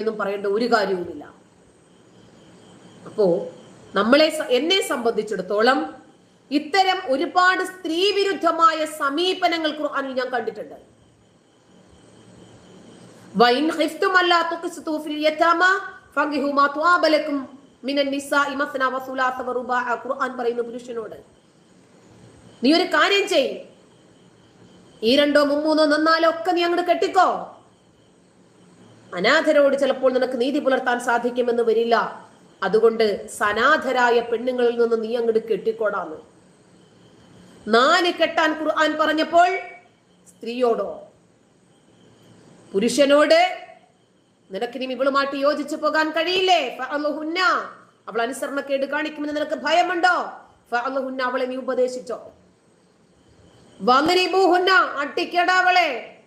എന്നും പറയേണ്ട ഒരു കാര്യവുമില്ല. അപ്പോ നമ്മളെ എന്നെ സംബന്ധിച്ചിടത്തോളം ഇത്തരം ഒരുപാട് സ്ത്രീ വിരുദ്ധമായ സമീപനങ്ങൾ ഖുർആനിൽ ഞാൻ കണ്ടിട്ടുണ്ട്. വൈൻ ഖുർആൻ പറയുന്ന പുരുഷനോട് നീ ഒരു കാര്യം ചെയ് ഈ രണ്ടോ മുമ്മൂന്നോ നന്നാലോ ഒക്കെ നീ അങ്ങോട്ട് കെട്ടിക്കോ. അനാഥരോട് ചിലപ്പോൾ നിനക്ക് നീതി പുലർത്താൻ സാധിക്കുമെന്ന് വരില്ല അതുകൊണ്ട് സനാഥരായ പെണ്ണുങ്ങളിൽ നിന്ന് നീ അങ്ങോട്ട് കെട്ടിക്കോടാന്ന് നാല് കെട്ടാൻ ഖുർആൻ പറഞ്ഞപ്പോൾ സ്ത്രീയോടോ പുരുഷനോട് നിനക്ക് നിനക്കിനി ഇവളുമായിട്ട് യോജിച്ചു പോകാൻ കഴിയില്ലേ. അവൾ അനുസരണക്കേട് കാണിക്കുമെന്ന് നിനക്ക് ഭയമുണ്ടോ. അവളെ നീ ഉപദേശിച്ചോ വന്നിരിബൂഹുന്ന അട്ടിക്കട മലാജഇ.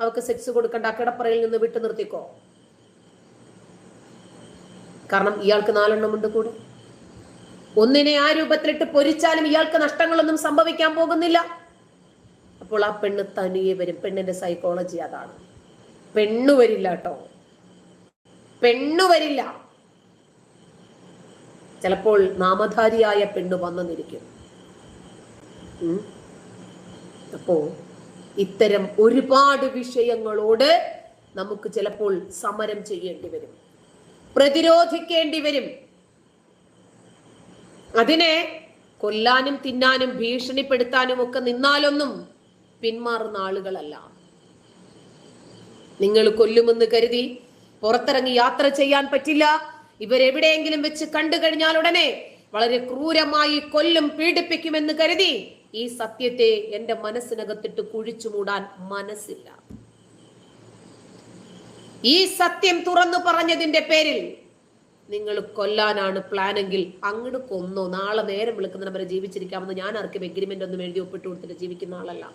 അവക്ക് സെക്സ് കൊടുക്കണ്ട കിടപ്പറയിൽ നിന്ന് വിട്ടു നിർത്തിക്കോ. കാരണം ഇയാൾക്ക് നാലെണ്ണം ഉണ്ട് കൂടെ. ഒന്നിനെ ആ രൂപത്തിലിട്ട് പൊരിച്ചാലും ഇയാൾക്ക് നഷ്ടങ്ങളൊന്നും സംഭവിക്കാൻ പോകുന്നില്ല. അപ്പോൾ ആ പെണ്ണ് തനിയെ വരും. പെണ്ണിന്റെ സൈക്കോളജി അതാണ്. പെണ്ണു വരില്ല കേട്ടോ. പെണ്ണു വരില്ല. ചിലപ്പോൾ നാമധാരിയായ പെണ്ണ് വന്നെന്നിരിക്കും ഉം. അപ്പോ ഇത്തരം ഒരുപാട് വിഷയങ്ങളോട് നമുക്ക് ചിലപ്പോൾ സമരം ചെയ്യേണ്ടി വരും. പ്രതിരോധിക്കേണ്ടി വരും. അതിനെ കൊല്ലാനും തിന്നാനും ഭീഷണിപ്പെടുത്താനും ഒക്കെ നിന്നാലൊന്നും പിന്മാറുന്ന ആളുകളല്ല. നിങ്ങൾ കൊല്ലുമെന്ന് കരുതി പുറത്തിറങ്ങി യാത്ര ചെയ്യാൻ പറ്റില്ല. ഇവരെവിടെയെങ്കിലും വെച്ച് കണ്ടു കഴിഞ്ഞാൽ ഉടനെ വളരെ ക്രൂരമായി കൊല്ലും പീഡിപ്പിക്കുമെന്ന് കരുതി ഈ സത്യത്തെ എന്റെ മനസ്സിനകത്തിട്ട് കുഴിച്ചു മൂടാൻ മനസ്സില്ല. ഈ സത്യം തുറന്നു പറഞ്ഞതിന്റെ പേരിൽ നിങ്ങൾ കൊല്ലാനാണ് പ്ലാനെങ്കിൽ അങ്ങോട്ട് കൊന്നോ. നാളെ നേരം വിളിക്കുന്ന വരെ ജീവിച്ചിരിക്കാമെന്ന് ഞാൻ ആർക്കും എഗ്രിമെന്റ് ഒന്നും എഴുതി ഒപ്പിട്ട് കൊടുത്തിട്ട് ജീവിക്കുന്ന ആളല്ല.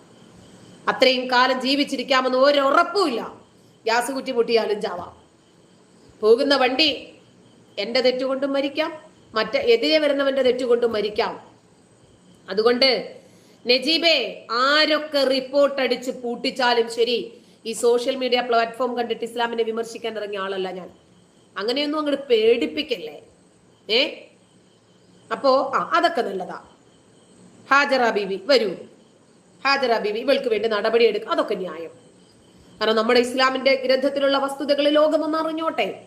അത്രയും കാലം ജീവിച്ചിരിക്കാമെന്ന് ഒരു ഉറപ്പുമില്ല ഗ്യാസ് കുറ്റി പൊട്ടിയാലും ചാവാം. പോകുന്ന വണ്ടി എന്റെ തെറ്റുകൊണ്ടും മരിക്കാം. മറ്റേ എതിരെ വരുന്നവന്റെ തെറ്റുകൊണ്ടും മരിക്കാം. അതുകൊണ്ട് നജീബെ ആരൊക്കെ റിപ്പോർട്ട് അടിച്ച് പൂട്ടിച്ചാലും ശരി ഈ സോഷ്യൽ മീഡിയ പ്ലാറ്റ്ഫോം കണ്ടിട്ട് ഇസ്ലാമിനെ വിമർശിക്കാൻ ഇറങ്ങിയ ആളല്ല ഞാൻ. അങ്ങനെയൊന്നും അങ്ങോട്ട് പേടിപ്പിക്കല്ലേ? ഏ? അപ്പോ ആ അതൊക്കെ നല്ലതാ. ഹാജറ ബീവി വരൂ. ഹാജറ ബീവി ഇവൾക്ക് വേണ്ടി നടപടി എടുക്കുക അതൊക്കെ ന്യായം. കാരണം നമ്മുടെ ഇസ്ലാമിന്റെ ഗ്രന്ഥത്തിലുള്ള വസ്തുതകൾ ലോകമൊന്ന് അറിഞ്ഞോട്ടെ.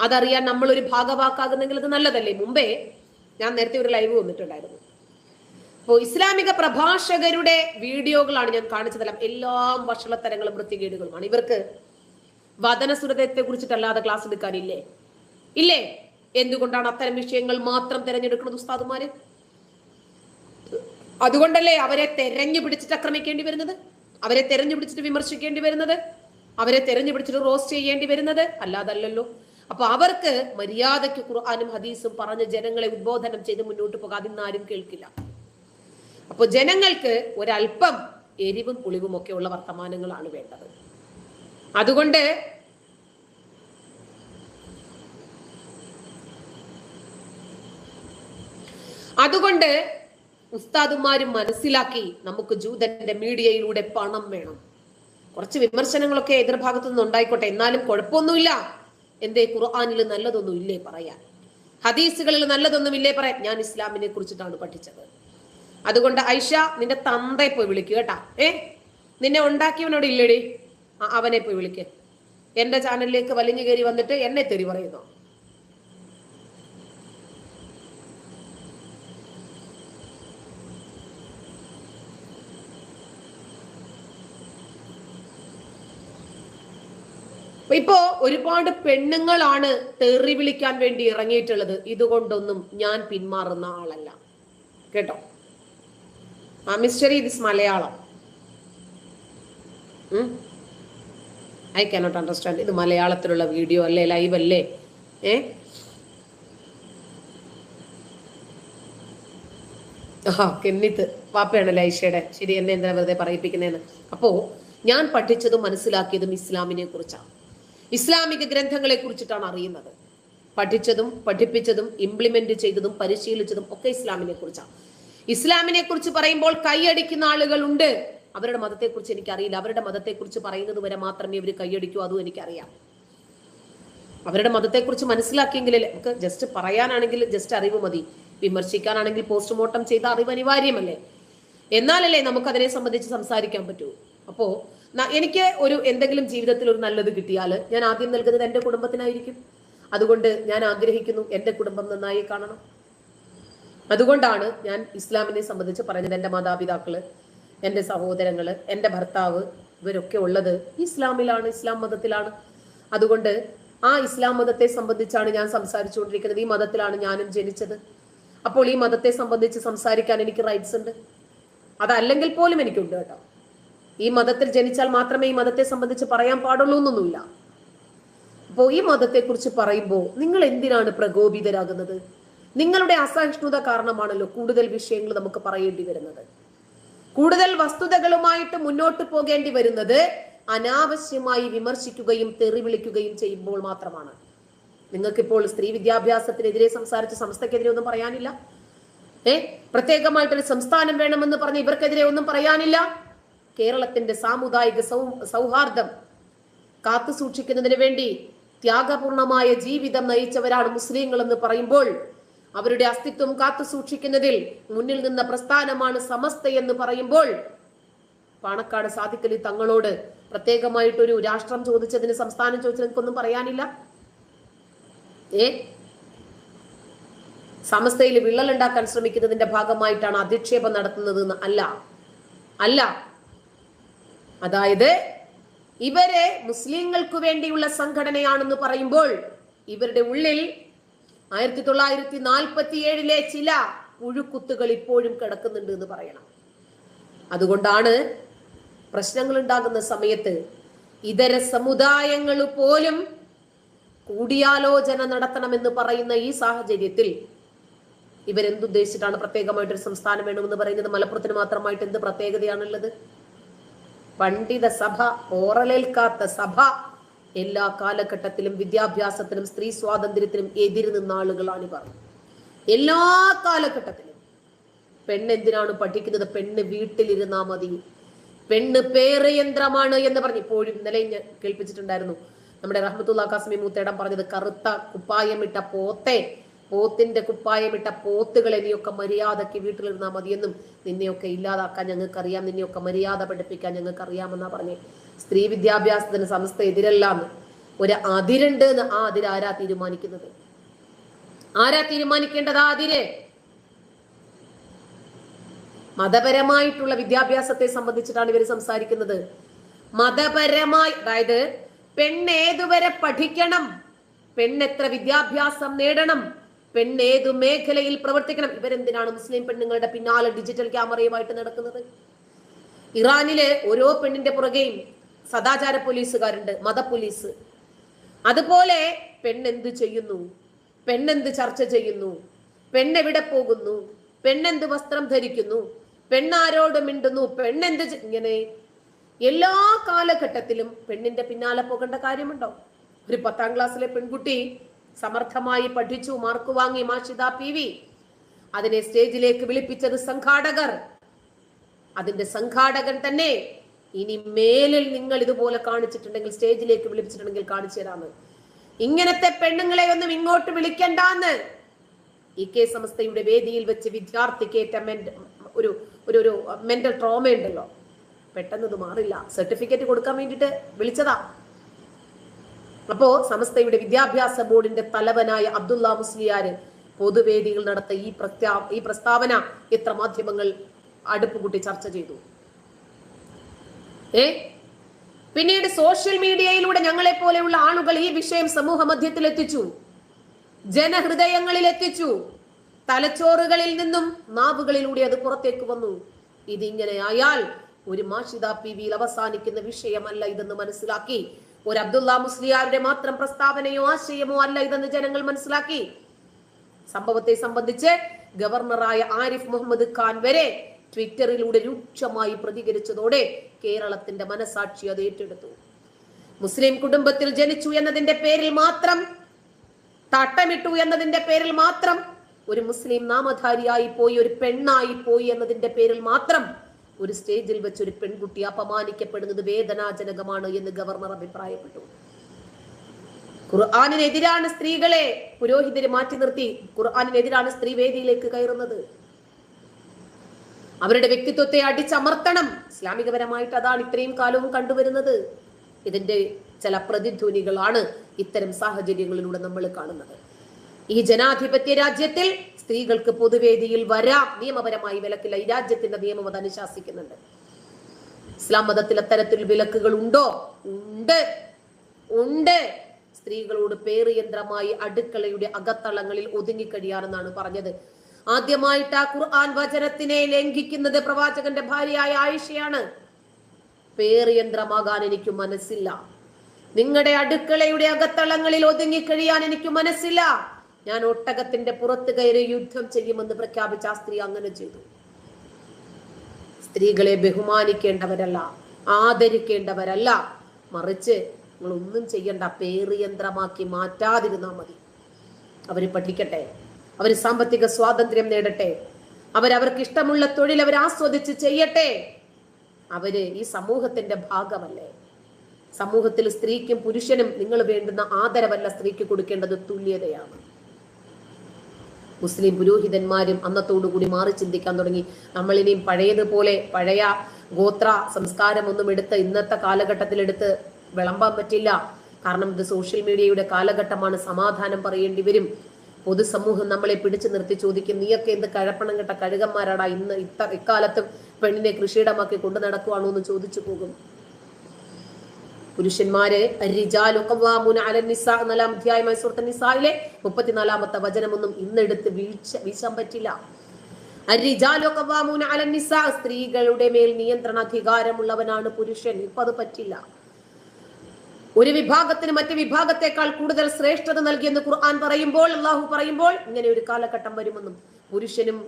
അതറിയാൻ നമ്മളൊരു ഭാഗവാക്കാകുന്നെങ്കിൽ അത് നല്ലതല്ലേ? മുമ്പേ ഞാൻ നേരത്തെ ഒരു ലൈവ് വന്നിട്ടുണ്ടായിരുന്നു. അപ്പോൾ ഇസ്ലാമിക പ്രഭാഷകരുടെ വീഡിയോകളാണ് ഞാൻ കാണിച്ചതെല്ലാം എല്ലാം വഷളത്തരങ്ങളും വൃത്തികേടുകളുമാണ്. ഇവർക്ക് വചനസുരതത്തെ കുറിച്ചിട്ടല്ലാതെ ക്ലാസ് എടുക്കാനില്ലേ? ഇല്ലേ? എന്തുകൊണ്ടാണ് അത്തരം വിഷയങ്ങൾ മാത്രം തിരഞ്ഞെടുക്കുന്നത് ഉസ്താദുമാര്? അതുകൊണ്ടല്ലേ അവരെ തെരഞ്ഞു പിടിച്ചിട്ട് ആക്രമിക്കേണ്ടി വരുന്നത്? അവരെ തെരഞ്ഞു പിടിച്ചിട്ട് വിമർശിക്കേണ്ടി വരുന്നത്? അവരെ തെരഞ്ഞു പിടിച്ചിട്ട് റോസ്റ്റ് ചെയ്യേണ്ടി വരുന്നത്? അല്ലാതല്ലല്ലോ. അപ്പൊ അവർക്ക് മര്യാദയ്ക്ക് ഖുർആാനും ഹദീസും പറഞ്ഞ് ജനങ്ങളെ ഉദ്ബോധനം ചെയ്ത് മുന്നോട്ട് പോകാതെ ഇന്ന് ആരും കേൾക്കില്ല. അപ്പൊ ജനങ്ങൾക്ക് ഒരല്പം എരിവും പുളിവും ഒക്കെ ഉള്ള വർത്തമാനങ്ങളാണ് വേണ്ടത്. അതുകൊണ്ട് അതുകൊണ്ട് ഉസ്താദുമാരും മനസ്സിലാക്കി നമുക്ക് ജൂതന്റെ മീഡിയയിലൂടെ പണം വേണം. കുറച്ച് വിമർശനങ്ങളൊക്കെ എതിർഭാഗത്തു നിന്ന് ഉണ്ടായിക്കോട്ടെ. എന്നാലും കുഴപ്പമൊന്നുമില്ല. എന്തേ ഖുർആാനിൽ നല്ലതൊന്നും ഇല്ലേ പറയാൻ? ഹദീസുകളിൽ നല്ലതൊന്നും ഇല്ലേ പറയാൻ? ഞാൻ ഇസ്ലാമിനെ കുറിച്ചിട്ടാണ് പഠിച്ചത്. അതുകൊണ്ട് ഐഷ നിന്റെ തന്തയെ പോയി വിളിക്കുക കേട്ടാ. ഏ? നിന്നെ ഉണ്ടാക്കിയവനോട് ഇല്ലേടി? അവനെ പോയി വിളിക്ക. എന്റെ ചാനലിലേക്ക് വലിഞ്ഞു കയറി വന്നിട്ട് എന്നെ തെറി പറയുന്നു. ഇപ്പോ ഒരുപാട് പെണ്ണുങ്ങളാണ് തെറി വിളിക്കാൻ വേണ്ടി ഇറങ്ങിയിട്ടുള്ളത്. ഇതുകൊണ്ടൊന്നും ഞാൻ പിന്മാറുന്ന ആളല്ല. കേട്ടോ? ആ mystery this Malayalam. I cannot understand ഇത് മലയാളത്തിലുള്ള വീഡിയോ അല്ലേ ലൈവ് അല്ലേ? ഏ? ആ കെന്നിത്ത് വാപ്പയാണല്ലേ ഐഷയുടെ ശരി എന്നെ എന്തിനാ വെറുതെ പറയിപ്പിക്കുന്നതെന്ന് അപ്പോ ഞാൻ പഠിച്ചതും മനസ്സിലാക്കിയതും ഇസ്ലാമിനെ കുറിച്ചാണ്. ഇസ്ലാമിക ഗ്രന്ഥങ്ങളെ കുറിച്ചിട്ടാണ് അറിയുന്നത്. പഠിച്ചതും പഠിപ്പിച്ചതും ഇംപ്ലിമെന്റ് ചെയ്തതും പരിശീലിച്ചതും ഒക്കെ ഇസ്ലാമിനെ കുറിച്ചാണ്. ഇസ്ലാമിനെ കുറിച്ച് പറയുമ്പോൾ കൈയടിക്കുന്ന ആളുകളുണ്ട്. അവരുടെ മതത്തെക്കുറിച്ച് എനിക്കറിയില്ല. അവരുടെ മതത്തെക്കുറിച്ച് പറയുന്നത് വരെ മാത്രമേ ഇവർ കൈയടിക്കൂ അതും എനിക്കറിയാം. അവരുടെ മതത്തെക്കുറിച്ച് മനസ്സിലാക്കിയെങ്കിൽ നമുക്ക് ജസ്റ്റ് പറയാനാണെങ്കിൽ ജസ്റ്റ് അറിവ് മതി. വിമർശിക്കാനാണെങ്കിൽ പോസ്റ്റ്മോർട്ടം ചെയ്ത അറിവ് അനിവാര്യമല്ലേ? എന്നാലല്ലേ നമുക്ക് അതിനെ സംബന്ധിച്ച് സംസാരിക്കാൻ പറ്റൂ. അപ്പോ എനിക്ക് ഒരു എന്തെങ്കിലും ജീവിതത്തിൽ ഒരു നല്ലത് കിട്ടിയാൽ ഞാൻ ആദ്യം നൽകുന്നത് എന്റെ കുടുംബത്തിനായിരിക്കും. അതുകൊണ്ട് ഞാൻ ആഗ്രഹിക്കുന്നു എന്റെ കുടുംബം നന്നായി കാണണം. അതുകൊണ്ടാണ് ഞാൻ ഇസ്ലാമിനെ സംബന്ധിച്ച് പറഞ്ഞത്. എന്റെ മാതാപിതാക്കൾ എന്റെ സഹോദരങ്ങൾ എന്റെ ഭർത്താവ് ഇവരൊക്കെ ഉള്ളത് ഇസ്ലാമിലാണ് ഇസ്ലാം മതത്തിലാണ്. അതുകൊണ്ട് ആ ഇസ്ലാം മതത്തെ സംബന്ധിച്ചാണ് ഞാൻ സംസാരിച്ചുകൊണ്ടിരിക്കുന്നത്. ഈ മതത്തിലാണ് ഞാനും ജനിച്ചത്. അപ്പോൾ ഈ മതത്തെ സംബന്ധിച്ച് സംസാരിക്കാൻ എനിക്ക് റൈറ്റ്സ് ഉണ്ട്. അതല്ലെങ്കിൽ പോലും എനിക്കുണ്ട് കേട്ടോ. ഈ മതത്തിൽ ജനിച്ചാൽ മാത്രമേ ഈ മതത്തെ സംബന്ധിച്ച് പറയാൻ പാടുള്ളൂ എന്നൊന്നുമില്ല. അപ്പോൾ ഈ മതത്തെക്കുറിച്ച് പറയുമ്പോൾ നിങ്ങൾ എന്തിനാണ് പ്രകോപിതരാകുന്നത്? നിങ്ങളുടെ അസഹിഷ്ണുത കാരണമാണല്ലോ കൂടുതൽ വിഷയങ്ങൾ നമുക്ക് പറയേണ്ടി വരുന്നത്. കൂടുതൽ വസ്തുതകളുമായിട്ട് മുന്നോട്ട് പോകേണ്ടി വരുന്നത് അനാവശ്യമായി വിമർശിക്കുകയും തെറി വിളിക്കുകയും ചെയ്യുമ്പോൾ മാത്രമാണ്. നിങ്ങൾക്കിപ്പോൾ സ്ത്രീ വിദ്യാഭ്യാസത്തിനെതിരെ സംസാരിച്ച് സംസ്ഥക്കെതിരെ ഒന്നും പറയാനില്ല. ഏ? പ്രത്യേകമായിട്ടൊരു സംസ്ഥാനം വേണമെന്ന് പറഞ്ഞ് ഇവർക്കെതിരെ ഒന്നും പറയാനില്ല. കേരളത്തിന്റെ സാമുദായിക സൗ സൗഹാർദ്ദം കാത്തു സൂക്ഷിക്കുന്നതിന് വേണ്ടി ത്യാഗപൂർണമായ ജീവിതം നയിച്ചവരാണ് മുസ്ലിങ്ങൾ എന്ന് പറയുമ്പോൾ അവരുടെ അസ്തിത്വം കാത്തു സൂക്ഷിക്കുന്നതിൽ മുന്നിൽ നിന്ന പ്രസ്ഥാനമാണ് സമസ്ത എന്ന് പറയുമ്പോൾ പാണക്കാട് സാധിക്കലി തങ്ങളോട് പ്രത്യേകമായിട്ടൊരു രാഷ്ട്രം ചോദിച്ചതിന് സംസ്ഥാനം ചോദിച്ചതിനൊന്നും പറയാനില്ല. ഏ? സമസ്തയിൽ വിള്ളൽ ഉണ്ടാക്കാൻ ശ്രമിക്കുന്നതിന്റെ ഭാഗമായിട്ടാണ് അധിക്ഷേപം നടത്തുന്നത് അല്ല. അല്ല. അതായത് ഇവരെ മുസ്ലിങ്ങൾക്ക് വേണ്ടിയുള്ള സംഘടനയാണെന്ന് പറയുമ്പോൾ ഇവരുടെ ഉള്ളിൽ ആയിരത്തി തൊള്ളായിരത്തി നാൽപ്പത്തി ഏഴിലെ ചില പുഴുക്കുത്തുകൾ ഇപ്പോഴും കിടക്കുന്നുണ്ട് എന്ന് പറയണം. അതുകൊണ്ടാണ് പ്രശ്നങ്ങൾ ഉണ്ടാകുന്ന സമയത്ത് ഇതര സമുദായങ്ങൾ പോലും കൂടിയാലോചന നടത്തണമെന്ന് പറയുന്ന ഈ സാഹചര്യത്തിൽ ഇവരെന്തുദ്ദേശിച്ചിട്ടാണ് പ്രത്യേകമായിട്ടൊരു സംസ്ഥാനം വേണമെന്ന് പറയുന്നത്? മലപ്പുറത്തിന് മാത്രമായിട്ട് എന്ത് പ്രത്യേകതയാണുള്ളത്? പണ്ഡിത സഭ ഓറലേൽക്കാത്ത സഭ എല്ലാ കാലഘട്ടത്തിലും വിദ്യാഭ്യാസത്തിനും സ്ത്രീ സ്വാതന്ത്ര്യത്തിനും എതിര് നിന്ന ആളുകളാണ് ഇവർ. എല്ലാ കാലഘട്ടത്തിലും. പെണ്ണ് എന്തിനാണ് പഠിക്കുന്നത്? പെണ്ണ് വീട്ടിലിരുന്നാ മതി. പെണ്ണ് പേരയന്ത്രമാണ് എന്ന് പറഞ്ഞു ഇപ്പോഴും ഇന്നലെ ഞാൻ കേൾപ്പിച്ചിട്ടുണ്ടായിരുന്നു. നമ്മുടെ റഹ്മത്തുള്ള കാസ്മി മൂത്തേടം പറഞ്ഞത് കറുത്ത കുപ്പായമിട്ട പോത്തെ പോത്തിന്റെ കുപ്പായമിട്ട പോത്തുകളെ നീയൊക്കെ മര്യാദയ്ക്ക് വീട്ടിലിരുന്നാൽ മതിയെന്നും നിന്നെയൊക്കെ ഇല്ലാതാക്കാൻ ഞങ്ങൾക്കറിയാം നിന്നെയൊക്കെ മര്യാദ പഠിപ്പിക്കാൻ ഞങ്ങൾക്കറിയാമെന്നാ പറഞ്ഞേ. സ്ത്രീ വിദ്യാഭ്യാസത്തിന് സമസ്ത എതിരല്ലാന്ന് ഒരു അതിരുണ്ട് എന്ന് ആ അതിര് ആരാ തീരുമാനിക്കുന്നത്? ആരാ തീരുമാനിക്കേണ്ടത് ആ അതിര്? മതപരമായിട്ടുള്ള വിദ്യാഭ്യാസത്തെ സംബന്ധിച്ചിട്ടാണ് ഇവർ സംസാരിക്കുന്നത്. മതപരമായി അതായത് പെണ്ണ് ഏതുവരെ പഠിക്കണം പെണ്ണെത്ര വിദ്യാഭ്യാസം നേടണം പെണ്ണ് ഏതു മേഖലയിൽ പ്രവർത്തിക്കണം ഇവരെന്തിനാണ് മുസ്ലിം പെണ്ണുങ്ങളുടെ പിന്നാലെ ഡിജിറ്റൽ ക്യാമറയുമായിട്ട് നടക്കുന്നത്? ഇറാനിലെ ഓരോ പെണ്ണിന്റെ പുറകെയും സദാചാര പോലീസുകാരുണ്ട് മത പോലീസ്. അതുപോലെ പെണ്ണെന്ത് ചെയ്യുന്നു? പെണ്ണെന്ത് ചർച്ച ചെയ്യുന്നു? പെണ്ണെവിടെ പോകുന്നു? പെണ്ണെന്ത് വസ്ത്രം ധരിക്കുന്നു? പെണ്ണാരോട് മിണ്ടുന്നു? പെണ്ണെന്ത് ഇങ്ങനെ. എല്ലാ കാലഘട്ടത്തിലും പെണ്ണിന്റെ പിന്നാലെ പോകേണ്ട കാര്യമുണ്ടോ? ഒരു പത്താം ക്ലാസ്സിലെ പെൺകുട്ടി സമർത്ഥമായി പഠിച്ചു മാർക്ക് വാങ്ങി മാഷിത പി വി. അതിനെ സ്റ്റേജിലേക്ക് വിളിപ്പിച്ചത് സംഘാടകർ. അതിന്റെ സംഘാടകൻ തന്നെ ഇനി മേലിൽ നിങ്ങൾ ഇതുപോലെ കാണിച്ചിട്ടുണ്ടെങ്കിൽ സ്റ്റേജിലേക്ക് വിളിപ്പിച്ചിട്ടുണ്ടെങ്കിൽ കാണിച്ചു തരാമെന്ന് ഇങ്ങനത്തെ പെണ്ണുങ്ങളെ ഒന്നും ഇങ്ങോട്ട് വിളിക്കണ്ടെന്ന്. ഇ കെ സംസ്ഥയുടെ വേദിയിൽ വെച്ച് വിദ്യാർത്ഥിക്ക് ഏറ്റ ഒരു ഒരു ഒരു മെന്റൽ ട്രോമ ഉണ്ടല്ലോ. പെട്ടെന്ന് ഇത് മാറില്ല. സർട്ടിഫിക്കറ്റ് കൊടുക്കാൻ വേണ്ടിട്ട് വിളിച്ചതാ. അപ്പോ സമസ്തയുടെ വിദ്യാഭ്യാസ ബോർഡിന്റെ തലവനായ അബ്ദുള്ള മുസ്ലിയാർ പൊതുവേദികൾ നടത്ത ഈ പ്രസ്താവന എത്ര മാധ്യമങ്ങൾ അടുപ്പ് കൂട്ടി ചർച്ച ചെയ്തു. ഏ? പിന്നീട് സോഷ്യൽ മീഡിയയിലൂടെ ഞങ്ങളെ പോലെയുള്ള ആളുകൾ ഈ വിഷയം സമൂഹ മധ്യത്തിൽ എത്തിച്ചു ജനഹൃദയങ്ങളിൽ എത്തിച്ചു തലച്ചോറുകളിൽ നിന്നും നാവുകളിലൂടെ അത് പുറത്തേക്ക് വന്നു. ഇതിങ്ങനെ ആയാൽ ഒരു മാഷിദ പി വിയിൽ അവസാനിക്കുന്ന വിഷയമല്ല ഇതെന്ന് മനസ്സിലാക്കി. ഒരു അബ്ദുള്ള മുസ്ലിയാരുടെ മാത്രം പ്രസ്താവനയോ ആശയമോ അല്ല ഇതെന്ന് ജനങ്ങൾ മനസ്സിലാക്കി. സംഭവത്തെ സംബന്ധിച്ച് ഗവർണറായ ആരിഫ് മുഹമ്മദ് ഖാൻ വരെ ട്വിറ്ററിലൂടെ രൂക്ഷമായി പ്രതികരിച്ചതോടെ കേരളത്തിന്റെ മനസാക്ഷി അത് ഏറ്റെടുത്തു. മുസ്ലിം കുടുംബത്തിൽ ജനിച്ചു എന്നതിന്റെ പേരിൽ മാത്രം തട്ടമിട്ടു എന്നതിന്റെ പേരിൽ മാത്രം ഒരു മുസ്ലിം നാമധാരിയായി പോയി ഒരു പെണ്ണായി പോയി എന്നതിന്റെ പേരിൽ മാത്രം ഒരു സ്റ്റേജിൽ വെച്ച് ഒരു പെൺകുട്ടി അപമാനിക്കപ്പെടുന്നത് വേദനാജനകമാണ് എന്ന് ഗവർണർ അഭിപ്രായപ്പെട്ടു. ഖുർആാനിനെതിരാണ് സ്ത്രീകളെ പുരോഹിതര് മാറ്റി നിർത്തി. ഖുർആാനിനെതിരാണ് സ്ത്രീ വേദിയിലേക്ക് കയറുന്നത്. അവരുടെ വ്യക്തിത്വത്തെ അടിച്ചമർത്തണം. ഇസ്ലാമികപരമായിട്ട് അതാണ് ഇത്രയും കാലവും കണ്ടുവരുന്നത്. ഇതിന്റെ ചില പ്രതിധ്വനികളാണ് ഇത്തരം സാഹചര്യങ്ങളിലൂടെ നമ്മൾ കാണുന്നത്. ഈ ജനാധിപത്യ രാജ്യത്തിൽ സ്ത്രീകൾക്ക് പൊതുവേദിയിൽ വരാം. നിയമപരമായി വിലക്കില്ല. ഈ രാജ്യത്തിന്റെ നിയമം അത് അനുശാസിക്കുന്നുണ്ട്. ഇസ്ലാം മതത്തിൽ അത്തരത്തിൽ വിലക്കുകൾ ഉണ്ടോ? ഉണ്ട്. ഉണ്ട്. സ്ത്രീകളോട് പേറിയന്ത്രമായി അടുക്കളയുടെ അകത്തളങ്ങളിൽ ഒതുങ്ങിക്കഴിയാറെന്നാണ് പറഞ്ഞത്. ആദ്യമായിട്ട് ആ ഖുർആൻ വചനത്തിനെ ലംഘിക്കുന്നത് പ്രവാചകന്റെ ഭാര്യയായ ആയിഷയാണ്. പേറിയന്ത്രമാകാൻ എനിക്ക് മനസ്സില്ല. നിങ്ങളുടെ അടുക്കളയുടെ അകത്തളങ്ങളിൽ ഒതുങ്ങി കഴിയാൻ എനിക്ക് മനസ്സില്ല. ഞാൻ ഒട്ടകത്തിന്റെ പുറത്ത് കയറി യുദ്ധം ചെയ്യുമെന്ന് പ്രഖ്യാപിച്ച ആ സ്ത്രീ അങ്ങനെ ചെയ്തു. സ്ത്രീകളെ ബഹുമാനിക്കേണ്ടവരല്ല ആദരിക്കേണ്ടവരല്ല. മറിച്ച് നിങ്ങൾ ഒന്നും ചെയ്യണ്ട പേറിയന്ത്രമാക്കി മാറ്റാതിരുന്നാൽ മതി. അവർ പഠിക്കട്ടെ. അവർ സാമ്പത്തിക സ്വാതന്ത്ര്യം നേടട്ടെ. അവരവർക്ക് ഇഷ്ടമുള്ള തൊഴിൽ അവർ ആസ്വദിച്ച് ചെയ്യട്ടെ. അവർ ഈ സമൂഹത്തിന്റെ ഭാഗമല്ലേ? സമൂഹത്തിൽ സ്ത്രീക്കും പുരുഷനും നിങ്ങൾ വേണ്ടുന്ന ആദരവല്ല സ്ത്രീക്ക് കൊടുക്കേണ്ടത് തുല്യതയാണ്. മുസ്ലിം പുരോഹിതന്മാരും അന്നത്തോടുകൂടി മാറി ചിന്തിക്കാൻ തുടങ്ങി. നമ്മളിനിയും പഴയതുപോലെ പഴയ ഗോത്ര സംസ്കാരം ഒന്നും എടുത്ത് ഇന്നത്തെ കാലഘട്ടത്തിൽ എടുത്ത് വിളമ്പാൻ പറ്റില്ല. കാരണം ഇത് സോഷ്യൽ മീഡിയയുടെ കാലഘട്ടമാണ്. സമാധാനം പറയേണ്ടി വരും. പൊതുസമൂഹം നമ്മളെ പിടിച്ചു നിർത്തി ചോദിക്കും നീയൊക്കെ എന്ത് കഴപ്പണം കെട്ട കഴുകന്മാരാടാ? ഇന്ന് ഇത്ത ഇക്കാലത്തും പെണ്ണിനെ കൃഷിയിടമാക്കി കൊണ്ടു നടക്കുവാണോ? എന്ന് ചോദിച്ചു പോകും. പുരുഷന്മാരെ എന്നാലാം അധ്യായമായ നിസായിലെ മുപ്പത്തിനാലാമത്തെ വചനമൊന്നും ഇന്നെടുത്ത് വീഴ്ച വീശാൻ പറ്റില്ല. സ്ത്രീകളുടെ മേൽ നിയന്ത്രണ അധികാരമുള്ളവനാണ് പുരുഷൻ. ഇപ്പൊ അത് പറ്റില്ല. ഒരു വിഭാഗത്തിന് മറ്റ് വിഭാഗത്തെക്കാൾ കൂടുതൽ ശ്രേഷ്ഠത നൽകിയെന്ന് ഖുർആൻ പറയുമ്പോൾ അള്ളാഹു പറയുമ്പോൾ ഇങ്ങനെ ഒരു കാലഘട്ടം വരുമെന്നും പുരുഷനും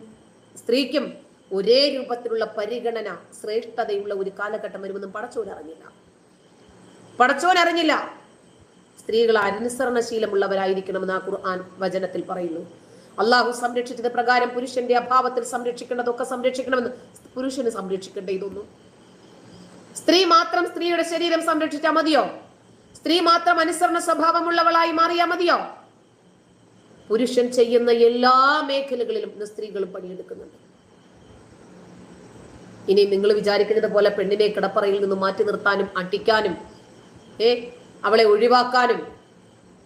സ്ത്രീക്കും ഒരേ രൂപത്തിലുള്ള പരിഗണന ശ്രേഷ്ഠതയുള്ള ഒരു കാലഘട്ടം വരുമെന്നും പടച്ചോൻ അറിഞ്ഞില്ല. പടച്ചോൻ അറിഞ്ഞില്ല. സ്ത്രീകൾ അനുസരണശീലമുള്ളവരായിരിക്കണമെന്ന് ആ ഖുർആൻ വചനത്തിൽ പറയുന്നു. അള്ളാഹു സംരക്ഷിച്ചത് പ്രകാരം പുരുഷന്റെ അഭാവത്തിൽ സംരക്ഷിക്കേണ്ടതൊക്കെ സംരക്ഷിക്കണമെന്ന് പുരുഷന് സംരക്ഷിക്കേണ്ട ഇതൊന്നും. സ്ത്രീ മാത്രം സ്ത്രീയുടെ ശരീരം സംരക്ഷിച്ചാൽ മതിയോ? സ്ത്രീ മാത്രം അനുസരണ സ്വഭാവമുള്ളവളായി മാറിയാൽ മതിയോ? പുരുഷൻ ചെയ്യുന്ന എല്ലാ മേഖലകളിലും ഇന്ന് സ്ത്രീകളും പണിയെടുക്കുന്നുണ്ട്. ഇനി നിങ്ങൾ വിചാരിക്കുന്നത് പോലെ പെണ്ണിനെ കിടപ്പറയിൽ നിന്ന് മാറ്റി നിർത്താനും അട്ടിക്കാനും ഏ അവളെ ഒഴിവാക്കാനും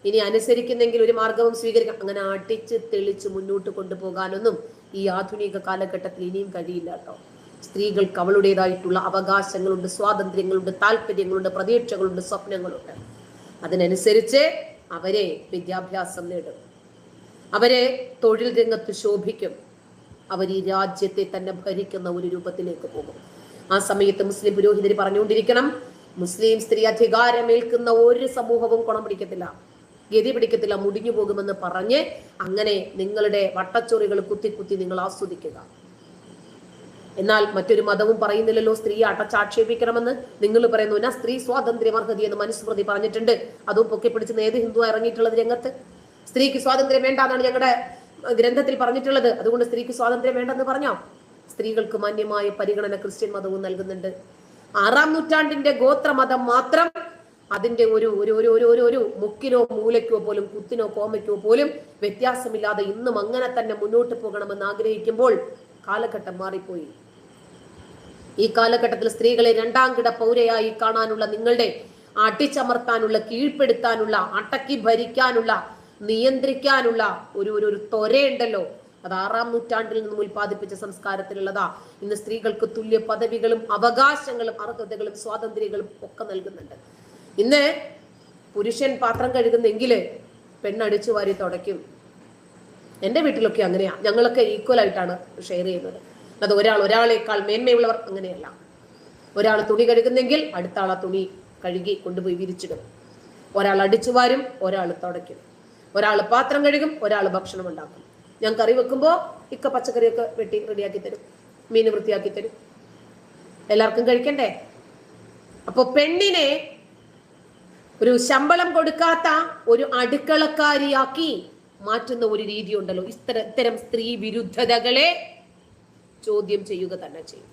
ഇനി അനുസരിക്കുന്നെങ്കിൽ ഒരു മാർഗവും സ്വീകരിക്കാം. അങ്ങനെ അടിച്ച് തെളിച്ച് മുന്നോട്ട് കൊണ്ടുപോകാനൊന്നും ഈ ആധുനിക കാലഘട്ടത്തിൽ ഇനിയും കഴിയില്ല കേട്ടോ. സ്ത്രീകൾക്ക് അവളുടേതായിട്ടുള്ള അവകാശങ്ങളുണ്ട് സ്വാതന്ത്ര്യങ്ങളുണ്ട് താല്പര്യങ്ങളുണ്ട് പ്രതീക്ഷകളുണ്ട് സ്വപ്നങ്ങളുണ്ട്. അതിനനുസരിച്ച് അവരെ വിദ്യാഭ്യാസം നേടും. അവരെ തൊഴിൽ രംഗത്ത് ശോഭിക്കും. അവർ ഈ രാജ്യത്തെ തന്നെ ഭരിക്കുന്ന ഒരു രൂപത്തിലേക്ക് പോകും. ആ സമയത്ത് മുസ്ലിം പുരോഹിതർ പറഞ്ഞുകൊണ്ടിരിക്കണം മുസ്ലിം സ്ത്രീ അധികാരമേൽക്കുന്ന ഒരു സമൂഹവും കുണം പിടിക്കത്തില്ല ഗതി പിടിക്കത്തില്ല മുടിഞ്ഞു പോകുമെന്ന് പറഞ്ഞ് അങ്ങനെ നിങ്ങളുടെ വട്ടച്ചോറികൾ കുത്തി കുത്തി നിങ്ങൾ ആസ്വദിക്കുക. എന്നാൽ മറ്റൊരു മതവും പറയുന്നില്ലല്ലോ. സ്ത്രീയെ അടച്ചാക്ഷേപിക്കണമെന്ന് നിങ്ങൾ പറയുന്നു. എന്നാ സ്ത്രീ സ്വാതന്ത്ര്യം എന്ന് മനുസ്മൃതി പറഞ്ഞിട്ടുണ്ട്. അതും പൊക്കിപ്പിടിച്ച് ഏത് ഹിന്ദു ഇറങ്ങിയിട്ടുള്ളത് രംഗത്ത്. സ്ത്രീക്ക് സ്വാതന്ത്ര്യം വേണ്ട എന്നാണ് ഞങ്ങളുടെ ഗ്രന്ഥത്തിൽ പറഞ്ഞിട്ടുള്ളത്. അതുകൊണ്ട് സ്ത്രീക്ക് സ്വാതന്ത്ര്യം വേണ്ടെന്ന് പറഞ്ഞോ? സ്ത്രീകൾക്ക് മാന്യമായ പരിഗണന ക്രിസ്ത്യൻ മതവും നൽകുന്നുണ്ട്. ആറാം നൂറ്റാണ്ടിന്റെ ഗോത്രമതം മാത്രം അതിന്റെ ഒരു ഒരു ഒരു ഒരു ഒരു ഒരു മുക്കിനോ മൂലയ്ക്കോ പോലും കുത്തിനോ കോമയ്ക്കോ പോലും വ്യത്യാസമില്ലാതെ ഇന്നും അങ്ങനെ തന്നെ മുന്നോട്ട് പോകണമെന്ന് ആഗ്രഹിക്കുമ്പോൾ കാലഘട്ടം മാറിപ്പോയി. ഈ കാലഘട്ടത്തിൽ സ്ത്രീകളെ രണ്ടാം കിട പൗരയായി കാണാനുള്ള നിങ്ങളുടെ അടിച്ചമർത്താനുള്ള കീഴ്പ്പെടുത്താനുള്ള അടക്കി ഭരിക്കാനുള്ള നിയന്ത്രിക്കാനുള്ള ഒരു ഒരു ത്വരയുണ്ടല്ലോ. അത് ആറാം നൂറ്റാണ്ടിൽ നിന്നും ഉൽപ്പാദിപ്പിച്ച സംസ്കാരത്തിലുള്ളതാ. ഇന്ന് സ്ത്രീകൾക്ക് തുല്യ പദവികളും അവകാശങ്ങളും അർഹതകളും സ്വാതന്ത്ര്യങ്ങളും ഒക്കെ നൽകുന്നുണ്ട്. ഇന്ന് പുരുഷൻ പാത്രം കഴുകുന്നെങ്കിൽ പെണ്ണടിച്ചു വാരി തുടയ്ക്കും. എന്റെ വീട്ടിലൊക്കെ അങ്ങനെയാ. ഞങ്ങളൊക്കെ ഈക്വൽ ആയിട്ടാണ് ഷെയർ ചെയ്യുന്നത്. അത് ഒരാൾ ഒരാളേക്കാൾ മേന്മയുള്ളവർ അങ്ങനെയല്ല. ഒരാൾ തുണി കഴുകുന്നെങ്കിൽ അടുത്ത ആ തുണി കഴുകി കൊണ്ടുപോയി വിരിച്ചിടും. ഒരാൾ അടിച്ചു വാരും ഒരാൾ തുടയ്ക്കും. ഒരാൾ പാത്രം കഴുകും ഒരാൾ ഭക്ഷണം ഉണ്ടാക്കും. ഞാൻ കറി വെക്കുമ്പോൾ ഇക്ക പച്ചക്കറിയൊക്കെ വെട്ടി റെഡിയാക്കി തരും മീൻ വൃത്തിയാക്കി തരും. എല്ലാവർക്കും കഴിക്കണ്ടേ? അപ്പോൾ പെണ്ണിനെ ഒരു ശമ്പളം കൊടുക്കാത്ത ഒരു അടുക്കളക്കാരിയാക്കി മാറ്റുന്ന ഒരു രീതി ഉണ്ടല്ലോ ഇത്തരം ഇത്തരം സ്ത്രീ വിരുദ്ധതകളെ ചോദ്യം ചെയ്യുക തന്നെ ചെയ്യും.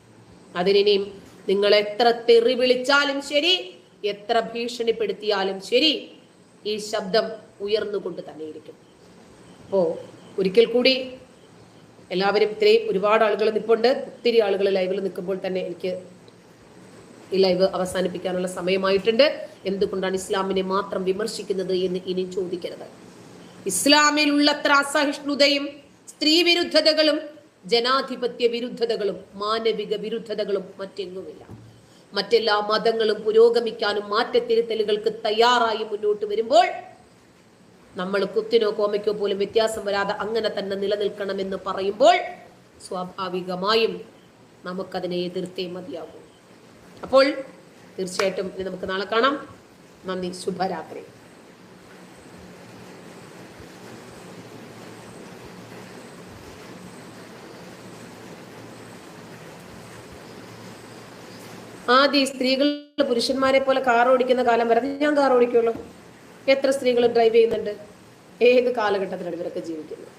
അതിനിയും നിങ്ങൾ എത്ര തെറി വിളിച്ചാലും ശരി എത്ര ഭീഷണിപ്പെടുത്തിയാലും ശരി ഈ ശബ്ദം ഉയർന്നുകൊണ്ട് തന്നെ ഇരിക്കും. അപ്പോ ഒരിക്കൽ കൂടി എല്ലാവരും ഇത്രയും ഒരുപാട് ആളുകൾ നിൽപ്പുണ്ട് ഒത്തിരി ആളുകൾ ലൈവിൽ നിൽക്കുമ്പോൾ തന്നെ എനിക്ക് ഈ ലൈവ് അവസാനിപ്പിക്കാനുള്ള സമയമായിട്ടുണ്ട്. എന്തുകൊണ്ടാണ് ഇസ്ലാമിനെ മാത്രം വിമർശിക്കുന്നത് എന്ന് ഇനി ചോദിക്കരുത്. ഇസ്ലാമിലുള്ളത്ര അസഹിഷ്ണുതയും സ്ത്രീ വിരുദ്ധതകളും ജനാധിപത്യ വിരുദ്ധതകളും മാനവിക വിരുദ്ധതകളും മറ്റെങ്ങുമില്ല. മറ്റെല്ലാ മതങ്ങളും പുരോഗമിക്കാനും മാറ്റത്തിരുത്തലുകൾക്ക് തയ്യാറായി മുന്നോട്ട് വരുമ്പോൾ നമ്മൾ കുത്തിനോ കോമയ്ക്കോ പോലും വ്യത്യാസം വരാതെ അങ്ങനെ തന്നെ നിലനിൽക്കണമെന്ന് പറയുമ്പോൾ സ്വാഭാവികമായും നമുക്കതിനെ എതിർത്തേ മതിയാകും. അപ്പോൾ തീർച്ചയായിട്ടും നമുക്ക് നാളെ കാണാം. നന്ദി ശുഭരാത്രി. ആദ്യം സ്ത്രീകൾ പുരുഷന്മാരെ പോലെ കാർ ഓടിക്കുന്ന കാലം വരെ ഞാൻ കാർ ഓടിക്കുള്ളൂ. എത്ര സ്ത്രീകൾ ഡ്രൈവ് ചെയ്യുന്നുണ്ട്? ഏത് കാലഘട്ടത്തിലാണ് ഇവരൊക്കെ ജീവിക്കുന്നത്?